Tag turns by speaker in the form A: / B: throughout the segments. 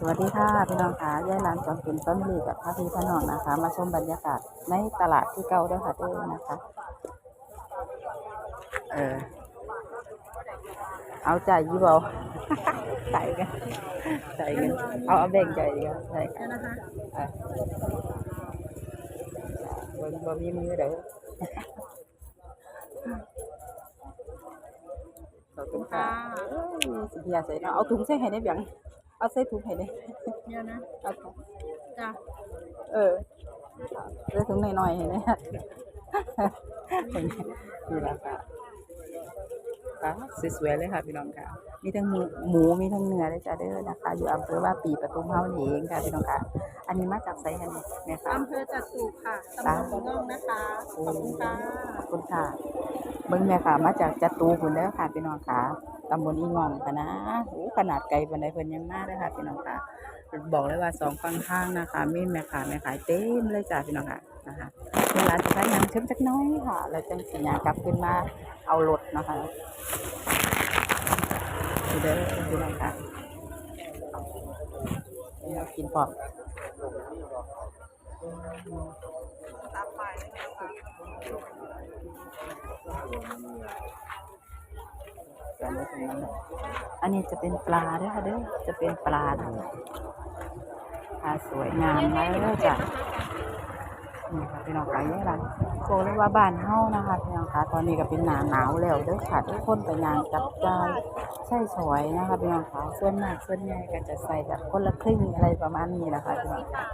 A: สวัสดีค่ะพี่น้องค่ะย่ายร้านจอมเป็นต้นลีกับพระพี่พระน้องนะคะ มาชมบรรยากาศในตลาดที่เก่าด้วยค่ะเด้อนะคะ เออ เอาใจายยี่บอใส่กันใส่กันเอาเอาแบ่งใจดีกว่าใส่กันเออบ่บ่มีมือเด้อขอบคุณค่ะเอ้ยสิเฮียใส่เนาะเอาถุงใส่ให้ได้เบียง เอาใส่ถุงให้ได้
B: เดี๋ยวนะ
A: เอาค่ะ
B: จ้ะ
A: เออเลือกถุงหน่อยๆเห็นไหมนี่แหละค่ะค่ะสวยๆเลยค่ะพี่น้องค่ะ มีทั้งหมูหมูมีทั้งเนื้อเลยจ้าเด้อนะคะ อยู่อำเภอว่าปีปทุมเฮานี่เองค่ะพี่น้องค่ะ อันนี้มาจากไซฮันนี่แม่ค่ะ
B: อำเภอจัตุค่ะตำบลหัวง่องนะคะขอบคุณค่ะ
A: ขอบคุณค่ะเบิ้งแม่ค่ะ มาจากจตูคุณเด้อค่ะพี่น้องค่ะ ตำบลอีงองค่ะนะโอ้ขนาดไกลปานใดเพิ่นยังมาเด้อค่ะพี่น้องค่ะ บอกเลยว่าสองฝั่งทางนะคะมีแม่ค้าแม่ขายเต็มเลยจ้าพี่น้องค่ะนะคะเวลาจะใช้ยังเชิมจักน้อยค่ะ แล้วจังสิยากลับขึ้นมาเอารถนะคะนี่เด้อพี่น้องค่ะนี่เรากินพร้อม อันนี้เป็นน้ำอันนี้จะเป็นปลาด้วยค่ะเด้อจะเป็นปลาปลาสวยงามเลยจ้ะนี่ค่ะพี่น้องไก่ยี่ร้านโคเลยกว่าบ้านเฮานะคะพี่น้องคะตอนนี้ก็เป็นหนาหนาวแล้วเด้อค่ะทุกคนไปยางจับจ่ายใช่สวยนะคะพี่น้องคะส่วนมากส่วนใหญ่ก็จะใส่แบบคนละครึ่งอะไรประมาณนี้นะคะพี่น้องคะ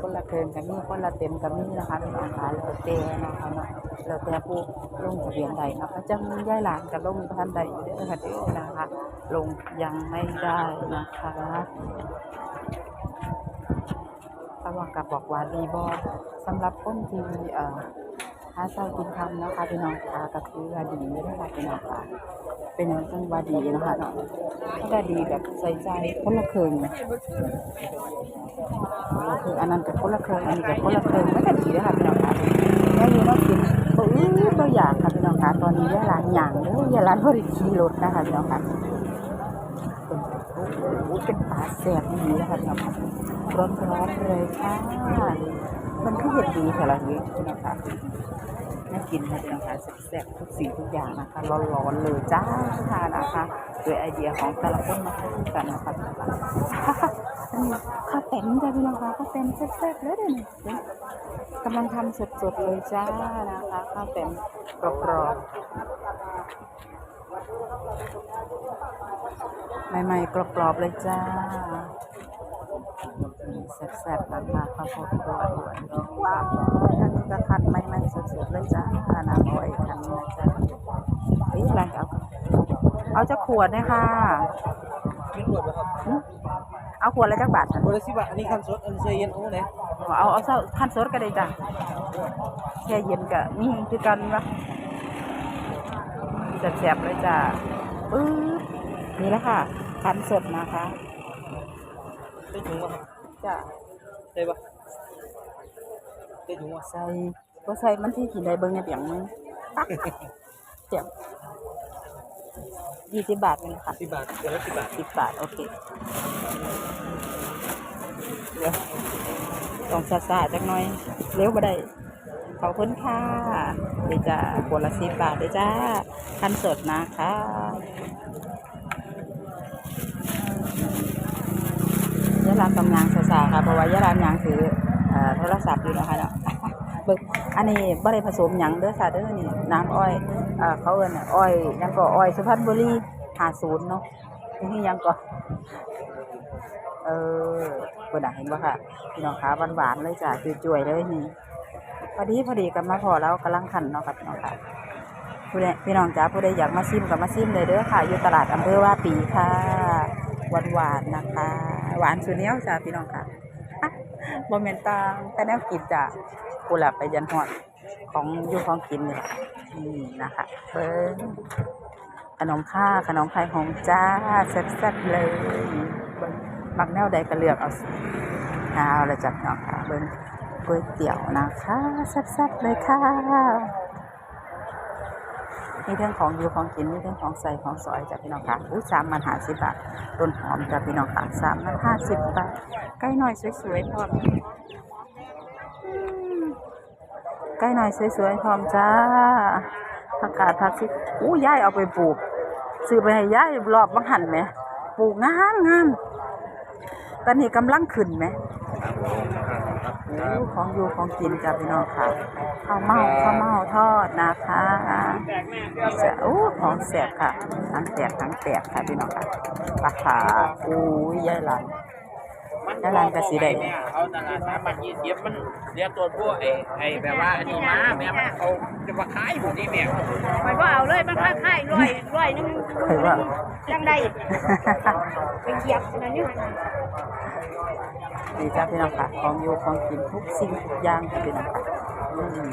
A: คนละเกินกับนี่คนละเต็มกับนี่นะคะพี่น้องคะแล้วแต่นะคะเนาะ แล้วแต่ผู้ลงทะเบียนใดนะคะจังย่ายหลานกับลงท่านใดอยู่ด้อค่ะเด้อนะคะลงยังไม่ได้นะคะตะวันกับบอกว่าดีบอสำหรับคนทีเอ่อหาเช้ากินคำนะคะพี่น้องค่ะก็คือว่าดีไม่ได้ค่ะพี่น้องค่ะเป็นอย่างจังว่าดีนะคะเนาะก็ดีแบบใส่ใจคนละเครึ่งนะคนละเครึ่งอันนั้นกับคนละเครึ่งอันนี้กับคนละเครึ่งไม่ก็ดีเลยค่ะพี่น้องค่ะแล้วอยู่นอกกิน บ่อื้อบ่อยากค่ะพี่น้องค่ะตอนนี้ย่าร้านหยางเด้อย่าร้านบริขี่รถนะคะพี่น้องค่ะเป็นป็นปลาแสบดีนะคะพี่น้องค่ะร้อนร้อนเลยค่ะมันก็เห็ดดีค่ะละนี้น้องค่ะน่ากินค่ะพี่น้องค่ะแซ่บทุกสิ่งทุกอย่างนะคะร้อนๆเลยจ้าค่ะนะคะโดยไอเดียของแต่ละคนมาคู่กันนะคะพี่น้องค่ะข้าวเต็มจ้าพี่น้องค่ะข้าวเต็มแซ่บๆเลยเดี๋ยวนี้ กำลังทำสดๆเลยจ้านะคะข้าวเต็มกรอบๆใหม่ๆกรอบๆเลยจ้าแซ่บๆนะคะข้าวโพดด้วยว้าวอันนี้ก็คันใหม่ๆสดๆเลยจ้าน้ำอ้อยคันนะจ้าเฮ้ยอะไรเอาเอาจะขวดเนี่ยค่ะ
C: มีขวดไหมครับ
A: หึเอาขวดละจักบาทจ้ะ
C: ขวดละสิบบาทอันนี้คันสดอันนี้เซเย็นโอ้ไหน
A: เอาเอาเส้าขั้นสดก็ได้จ้ะแช่เย็นก็มีคือกันวะแซ่บๆเลยจ้าปึ๊บนี่แหละค่ะขั้นสดนะคะ
C: ได้ถุงป่ะครับ
A: จ้า
C: ได้ปะได้ถุงป่ะ
A: ใส่บ่ใส่มันที่กินได้เบิ่งในเปียงมึงปักเจ็บยี่สิบบาทเองค่ะ
C: สิบบาทเดี๋ยวละสิบบาท
A: สิบบาท โอเคเดี๋ยว ต้องซาซาจักหน่อยเร็วบ่ได้ขอบคุณค่ะเดี๋ยวจะขวดละสิบบาทเดี๋ยวจ้าคันสดนะคะยะลากำลังซาซาค่ะเพราะว่ายะลายางถือโทรศัพท์อยู่นะคะเนาะบิกอันนี้บ่ได้ผสมหยังเด้อค่ะเด้อนี่น้ำอ้อยเขาเอิ้นน่ะอ้อยยังก็อ้อยสุพรรณบุรี50เนาะนี่ยังก็เออ เพิ่นน่ะเห็นบ่าค่ะพี่น้องขาหวานๆเลยจ้ะจุ่ยๆเลยนี่พอดีพอดีกันมาพอแล้วกำลังขันเนาะค่ะพี่น้องค่ะผู้ใดพี่น้องจ๋าผู้ใดอยากมาซิมก็มาซิมเลยเด้อค่ะ อยู่ตลาดอำเภอว่าปีค่ะหวานๆนะคะ หวานสุดเนี้ยจ้ะพี่น้องค่ะบ่แม่นต่างแต่แนวกินจ้ะกูหละไปยันฮอดของอยู่ของกินเนี่ล่ะนี่นะคะเบิ่งขนมข้าขนมไข่หงจ้าแซ่บๆเลยเบิ่ง มักแนวใดก็เลือกเอาสิเอาละจ้ะพี่น้องค่ะเบิ่งก๋วยเตี๋ยวนะคะแซ่บๆเลยค่ะมีเรื่องของอยู่ของกินมีเรื่องของใส่ของสอยจ้ะพี่น้องค่ะอู้สามมันห้าสิบบาทต้นหอมจ้ะพี่น้องค่ะสามมันห้าสิบบาทใกล้หน่อยสวยๆพร้อมอืมใกล้หน่อยสวยๆพร้อมจ้าผักกาดผักชีอู้ย่ายเอาไปปลูกซื้อไปให้ย่ายรอบบังหันไหมปลูกงามงาม ตอนนี้กำลังขึ้นไหมอู้ของอยู่ของกินจ้ะพี่น้องค่ะข้าวเมาข้าวเมาทอดนะคะจะอู้ของแสบค่ะทั้งแสบทั้งแสบค่ะพี่น้องค่ะปลาขาอู้ยยายหลัน ยายหลันกะสีได้
C: เนี่ยเอาตลาดสามพันยี่สิบมันเรียกตัวพวกไอ้ไอ้แบบว่าอันนี้มาแม่มันเอาจะมาขายพวกนี้แม่
B: ไปว่าเอาเลยมันค่าค่ายร้อยร้อยนึง
A: เคยว่า
B: ยังได้ไปเหยียบนะนี่
A: ดีจ้าพี่น้องค่ะของอยู่ของกินทุกสิ่งทุกอย่างค่ะพี่น้องค่ะอืม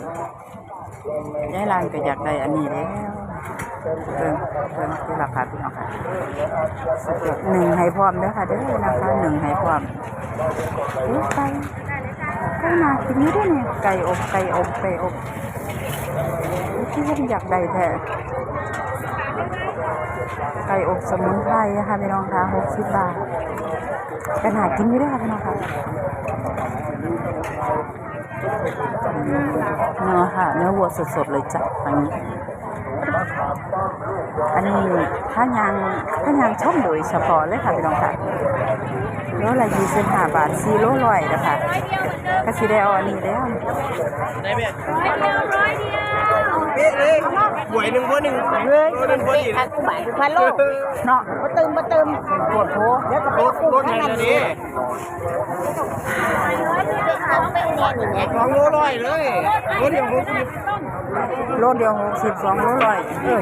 A: ยายหลันก็อยากได้อันนี้แล้ว เพิ่มเพิ่มคือราคาพี่น้องค่ะหนึ่งให้พร้อมเด้อค่ะเด้อนะคะหนึ่งให้พร้อมอู้ไก่ไก่นากินอยู่เด้วยเนี่ยไก่อบไก่อบไก่อบที่ผมอยากได้แท้ไก่อบสมุนไพรนะคะพี่น้องค่ะหกสิบบาทก็น่ากินอยู่เด้ค่ะพี่น้องค่ะเนื้อค่ะเนื้อวัวสดๆเลยจ้ะอันนี้ อันนี้ถ้ายางถ้ายางช่อมโดยเฉพาะเลยค่ะพี่น้องค่ะโลละยี่สิบห้าบาทสี่โลร้อยนะคะก็สิได้เอาอันนี้แล้ว
C: ได้แม่เป๊ะเลยหวยหนึ่งพวหนึ่ง
B: เฮ้ย
C: หนึ่งพว
B: เตะ
C: อีก
B: ขากูบาทคือพันโล
A: เนาะ
B: มาเติมมาเติม
A: ปวดโพ
B: เดี๋ยวก็ไปกู้ข้าง
C: ไหน
B: นั้
C: สองโลร้อยเลยรถเดียวหกสิบ
A: โลเดียวหกสิบสองโลร้อยเออ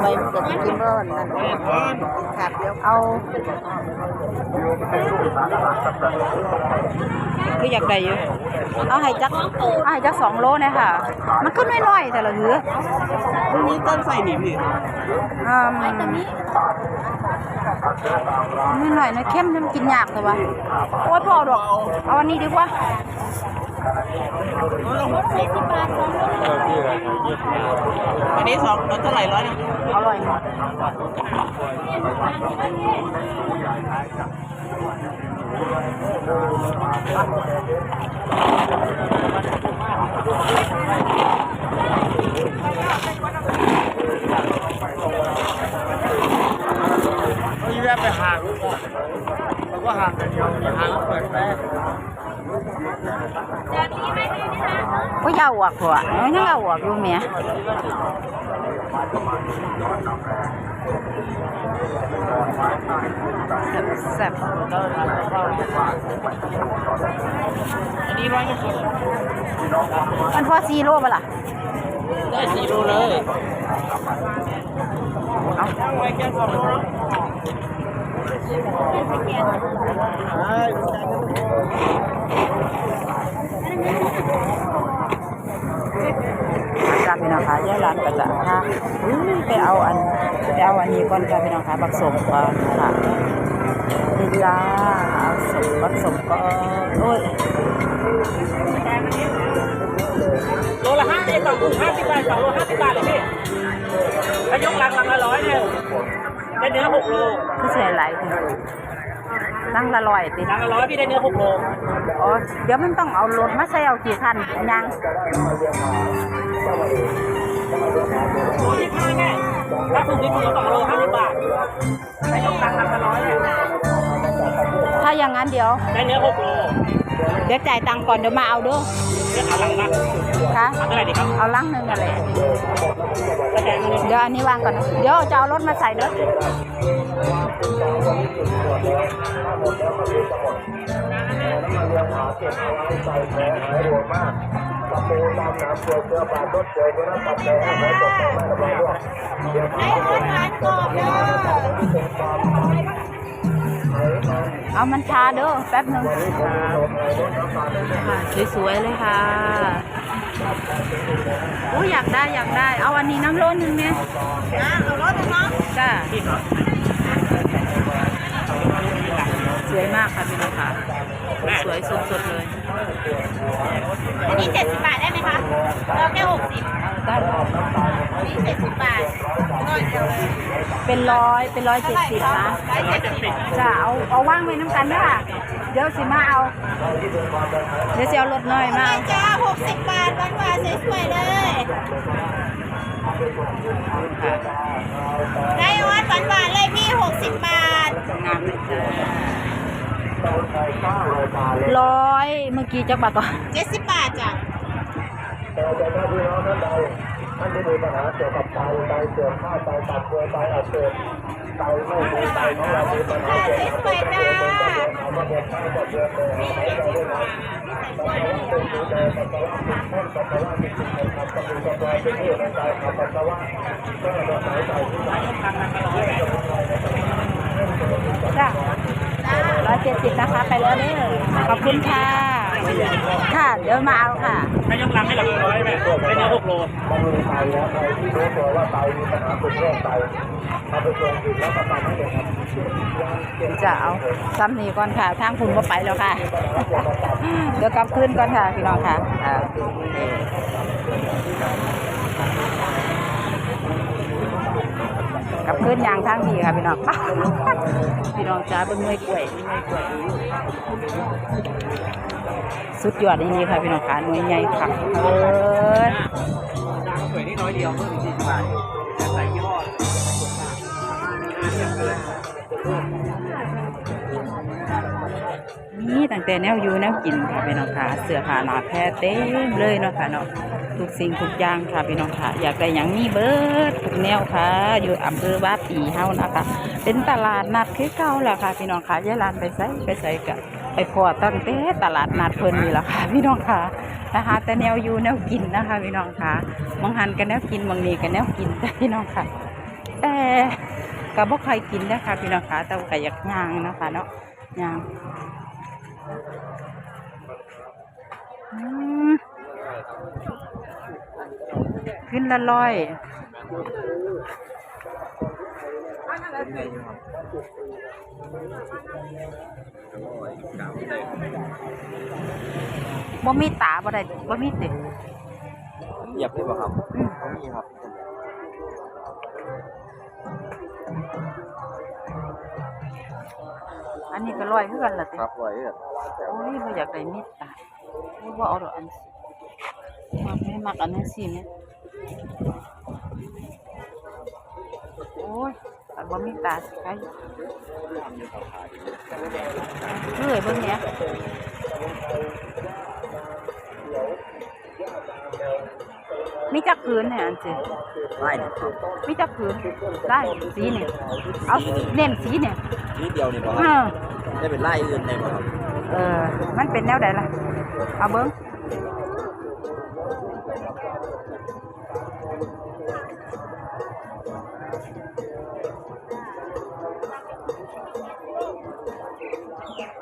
B: ไปเกิดกินร้อนนั่นครับเดี๋ยว
A: เอาคืออยากได้อยู่เอาให้จักเอาให้จักสองโลเนี่ยค่ะ มันขึ้นน้อยๆแต่ละหือ
C: พรุ่งนี้ต้นใส่หนีพี่
A: อืมนิดหน่อยนะเข้มน้ำกินยากแต่ว่าโอ้ยพอดอก เอาอันนี้ดีกว่า ส
C: อันนี้สองเท่าไหร่ร้อยนึง
A: อร่อยมาก
C: พี่แวะไปห่างมัน ก็ห่างกันเดียวห่างเปิดแป๊บ
A: ก็ยาวอะผัวน้อยยังเอาอะอยู่เมียแซ่บ
C: อันนี้ร้อยยี่สิบ
A: ๆมันพอซีโร่ปะล่ะ
C: ได้สี่โลเลย
A: เอา จ้าพี่น้องคะยายหลานก็จะพาอุ้ยไปเอาอันไปเอาอันนี้ก่อนจ้าพี่น้องคะบักสมก่อนค่ะนี่จ้าเอาสมบักสมก่อนโอ้ย
C: โลละห้าสิบสองห้าสิบบาทสองโลห้าสิบบาทเลยพี่ถ้ายกลังลังละร้อยเนี่ยได้เนื้อหกโล
A: คือเสียหลายทีนั่งละลอยติ
C: ลังละร้อยพี่ได้เนื้อหกโล
A: อ๋อเดี๋ยวมันต้องเอารถมาใส่เอากี่คันยัง
C: โลยี่ห้าแน่ถ้าถูกที่ถูกสองโลห้าสิบบาทถ้ายกลังลังละร้อยเนี่ย
A: ถ้าอย่างนั้นเดี๋ยว
C: ได้เนื้อหกโล
A: เดี๋ยวจ่ายตังค์ก่อนเดี๋ยวมาเอาเด้อ
C: เลือกเอาลังละ
A: คะ
C: เอาเท่าไหร่ดีครับ
A: เอาลังหนึ่งกันเลย
C: แล้วแต่เงิน
A: เดี๋ยวอันนี้วางก่อน เดี๋ยวจะเอารถมาใส่เด้อ
B: ให้รถหวานกรอบเด้อ
A: เอามันชาเด้อแป๊บหนึงค่ะสวยๆเลยค่ะโอ้ยอยากได้อยากได้ เอาอันนี้น้ำร้อนหนึ่งเนี่ย
B: นะเอารถเนาะ
A: จ้าสวยมากค่ะพี่น้องค่ะสวยสดๆเลย
B: อันนี้เจ็ดสิบบาทได้ไหมคะเราแค่หกสิบ
A: ได้
B: นี่เจ็ดสิบบาทร้อยเดียวเลย
A: เป็นร้อยเป็นร้อยเจ็ดสิบนะ
B: ร้อยเจ็ดสิบ
A: จะเอาเอาว่างไว้น้ำกันเด้อค่ะเดี๋ยวสิมาเอา เดี๋ยวสิเอารถน้อยมาเอา
B: จ้าหกสิบบาทหวานหวานๆสวยๆเลยได้ออสหวานหวานๆเลยพี่หกสิบบาท
A: งามเลยจ้าร้อยเมื่อกี้จักบาทก่อน
B: เจ็ดสิบบาทจ้ะ
D: ท่านที่มีปัญหาเกี่ยวกับไตไตเสื่อมข้าวไตตับเกลือไตอักเสบไตไม่ดีไตของเรามีปัญหา
B: ค่ะสวยๆจ้า
D: เอามาบดข้าวบดเกลือเกลือหายใจด้วยนะปัสสาวะเป็นสีแดงปัสสาวะเป็นข้นปัสสาวะเป็นสีเงินครับกระดูกกระดอยเป็นที่ร่างกายขับปัสสาวะก็จะหายใจที่ไหน
A: จ้าร้อยเจ็ดสิบนะคะไปแล้วเด้อขอบคุณค่ะ ค่ะ เดี๋ยวมาเอาค่ะ
C: ถ้ายกลังให้หลักร้อยแม่ได้เนื้อหกโล
D: บำรุงไตแล้วใครที่รู้ตัวว่าไตมีปัญหาเป็นโรคไตเอาไปตรวจดูแล้วประกันให้เลยครับ
A: จะเอาซ้ำนี่ก่อนค่ะ ทางคุณก็ไปแล้วค่ะ เดี๋ยวกลับคืนก่อนค่ะพี่น้องค่ะอ่านี่กลับคืนยางทางนี้ค่ะพี่น้องพี่น้องจ้าเป็นเมื่อยกล้วยเมื่อยกล้วย สุดยอดนี่ค่ะพี่น้องค่ะหน่วยใหญ่ค่ะเอ้ย
C: สวยนี่น้อยเดียวเพิ่มอีกสี่สิบบาทใส่ยี่ห้อ
A: นี่ตั้งแต่แนวยูแนวกินค่ะพี่น้องค่ะเสื้อผ้าหนาแพรเต็มเลยเนาะค่ะเนาะทุกสิ่งทุกอย่างค่ะพี่น้องค่ะ อยากได้หยังมีเบิร์ดทุกแนวค่ะ อยู่อำเภอว่าปีเฮานะคะ เป็นตลาดนัดคือเก่าแหละค่ะพี่น้องค่ะยายลานไปใส่ไปใส่กะ ไปพอตั้งแต่ตลาดนัดเพิ่นนี่แหละค่ะ พี่น้องค่ะนะคะ แต่แนวอยู่แนวกินนะคะ พี่น้องค่ะบางหันกันแนวกินบางนี้กันแนวกินจ้ะพี่น้องค่ะ แต่ก็บ่ใครกินนะคะพี่น้องค่ะแต่ก็อยากย่างนะคะเนาะย่างขึ้นละร้อย บ่มีตาบ่ได้บ่มีติ
E: เหยียบได้ป่ะครับเขามีครับ
A: อันนี้ก็ร้อยคือกันล่ะติ
E: ครับร้อยเอ็ด
A: โอ้ยบ่อยากได้มีตาโอ้ยบ่เอาดอกอันสิมักไม่มักอันนั้นสิแม่โอ้ย แต่บ่มีตาสิครเฮ้ยเบิ่งเนี้ยมีจักผืนเนี่ยอันสิ
E: ไล่เนี่ยครับ
A: มีจักผืนได้สีเนี่ยเอาเน้นสีเนี่ย
E: นิดเดียวนี่ป่ะค
A: เอ
E: รับ
A: อ
E: ได้เป็นไล่อื่นได้ป่ะครับ
A: เออ มันเป็นแนวใดล่ะ เอาเบิ้ง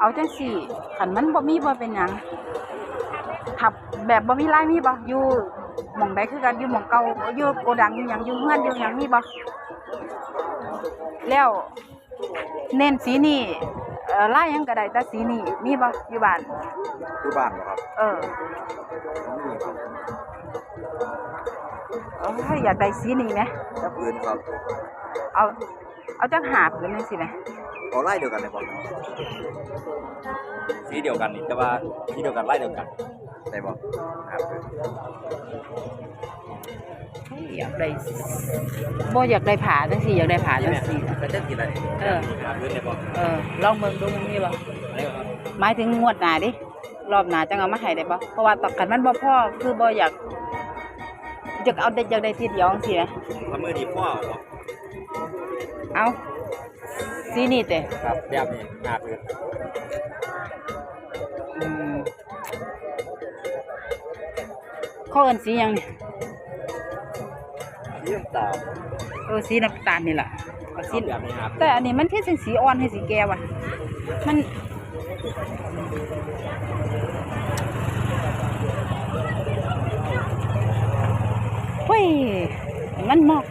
A: เอาจังสี่ขันมันบ่มีบ่เป็นหยังขับแบบบ่มีลายมีบ่อยู่หม่องใดคือกันอยู่หม่องเก่าอยู่โกดังอยู่หยังอยู่เฮือนอยู่หยังมีบ่แล้วเน้นสีนี่เอ่อลายหยังก็ได้แต่สีนี่มีบ่อยู่บ้าน
E: ที่บ้านป่ะครับ
A: เออ
E: เขามีครับ
A: เอ้ยอยากได้สีนี่ไหม
E: ถ้าปืนครับ
A: เอา เอาจังหาผืนนึงสิไหม
E: เขาไล่เดียวกันเลยป่ะสีเดียวกันนี่แต่ว่าสีเดียวกันไล่เดียวกันได้ป่ะครับ
A: เฮ้ยอยากได้บ่อยากได้ผ่าจังสิอยากได้ผ่าจังสิ
E: เป็นเจ้ากี่ไร
A: เออ
E: หาพื้นได้ป่ะ
A: เออลองเบิ่งดูมันมีบ่
E: ได้ครับ
A: หมายถึงงวดหน้าดิรอบหน้าจังเอามาให้ได้บ่เพราะว่าตอกกันมันบ่พอคือบ่อยากอยากเอาได้อยากได้ทีเดียวจังซี่ไหม
E: ทำมือดีพ่อป่ะ
A: เอา สีนี่เตะ
E: ครับแบบนี้หาพื้น
A: อืมเขาเอิ้นสีหยังนี่
E: เรื่องตาม
A: เออสีน้ำตาลนี่ล่ะเอาสี
E: แบบนี้หาพื้น
A: แต่อันนี้มันคือสีสีอ่อนให้สีแก่ว่ะ มันเฮ้ยมันมอก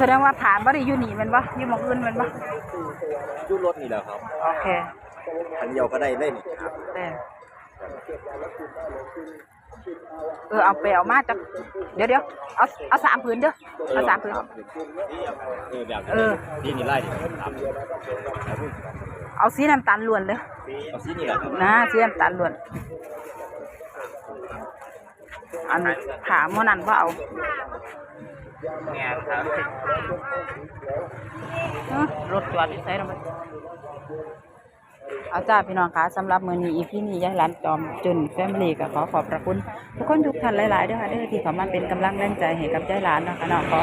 A: แสดงว่าผ่านบ่ได้อยู่นี่แมันบ่อยู่หมองอื่นแมันบ่
E: ยุรถนี่แหละครับ
A: โอเค
E: อันเดียวก็ได้เล่นครับ
A: แต่เออเอาไปเอามาจักเดี๋ยวเดี๋ยวเอาเอาสามผืนเด้อเอาสามผืน
E: เออแบบ
A: เออ
E: ที่นี่ไล่ดิสาม
A: เอาสีน้ำตาลล้วนเลย
E: เอาสีนี่แหละครับ
A: นะสีน้ำตาลล้วน อันขาโมอนันว่าเอา
C: แง่ครับ
A: รถจอดที่ไสแล้วมันเอาจ้าพี่น้องคะสำหรับมือนี้อีพี่นี้ยายร้านจอมจุนแฟมิลี่ก็ขอขอบพระคุณทุกคนทุกท่านหลายๆด้วยค่ะด้อที่เขามาเป็นกำลังแรงใจให้กับยายร้านนะคะเนาะขอ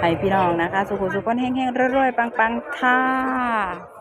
A: ให้พี่น้องนะคะ สุขสุขคนแห้งๆรวยๆปังๆค่ะ